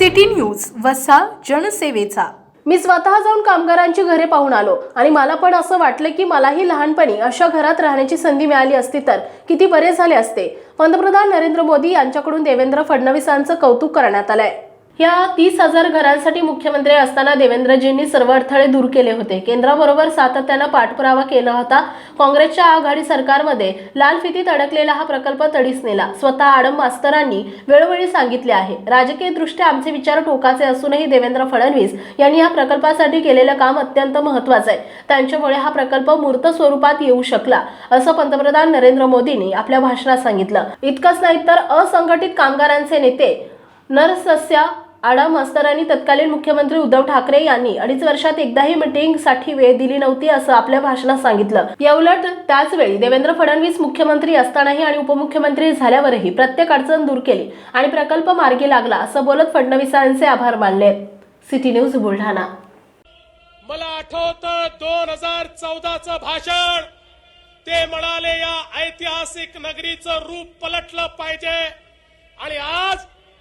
City news वसा जनसेवेचा. मी स्वतः जाऊन कामगारांची घरे पाहून आलो आणि मला पण असं वाटलं की मलाही लहानपणी अशा घरात राहण्याची संधी मिळाली असती तर किती बरे झाले असते. पंतप्रधान नरेंद्र मोदी यांच्याकडून देवेंद्र फडणवीसांचं कौतुक करण्यात आलंय. या तीस हजार घरांसाठी मुख्यमंत्री असताना देवेंद्रजींनी सर्व अडथळे दूर केले होते. केंद्राबरोबर सातत्यानं पाठपुरावा केला होता. काँग्रेसच्या आघाडी सरकारमध्ये लाल फितीत अडकलेला हा प्रकल्प तडीस नेला. स्वतः आडम मास्तरांनी वेळोवेळी सांगितले आहे. राजकीय दृष्ट्या आमचे विचार टोकाचे असूनही देवेंद्र फडणवीस यांनी या प्रकल्पासाठी केलेलं काम अत्यंत महत्वाचं आहे. त्यांच्यामुळे हा प्रकल्प मूर्त स्वरूपात येऊ शकला असं पंतप्रधान नरेंद्र मोदींनी आपल्या भाषणात सांगितलं. इतकंच नाही तर असंघटित कामगारांचे नेते नरसस्या आडा मास्तरांनी तत्कालीन मुख्यमंत्री उद्धव ठाकरे यांनी अडीच वर्षात एकदाही मिटिंगसाठी वेळ दिली नव्हती असं आपल्या भाषणात सांगितलं. याउलट त्याच वेळी देवेंद्र फडणवीस मुख्यमंत्री असतानाही आणि उपमुख्यमंत्री झाल्यावरही प्रत्येक अडचण दूर केली आणि प्रकल्प मार्गी लागला असं बोलत फडणवीसांचे आभार मानले. City news Buldhana. मला आठवत दोन हजार चौदाचं भाषण. ते म्हणाले या ऐतिहासिक नगरीचं रूप पलटलं पाहिजे. आणि आज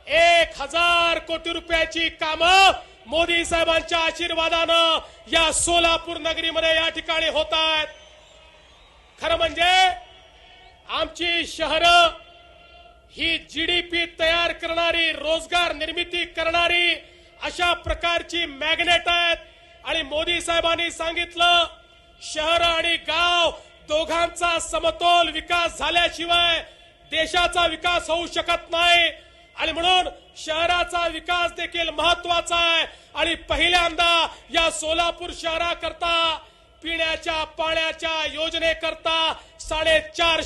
एक हजार कोटी रुपयाची कामं मोदी साहेबांच्या आशीर्वादानं या सोलापूर नगरीमध्ये या ठिकाणी होत आहेत. खरं म्हणजे आमची शहरं ही जीडीपी तयार करणारी रोजगार निर्मिती करणारी अशा प्रकारची मॅग्नेट आहेत. आणि मोदी साहेबांनी सांगितलं शहर आणि गाव दोघांचा समतोल विकास झाल्याशिवाय देशाचा विकास होऊ शकत नाही. शहराचा विकास देखील महत्त्वाचा आहे. आणि पहिल्यांदा या सोलापूर शहराकरता पिण्याच्या पाण्याच्या योजनेकरता साडेचार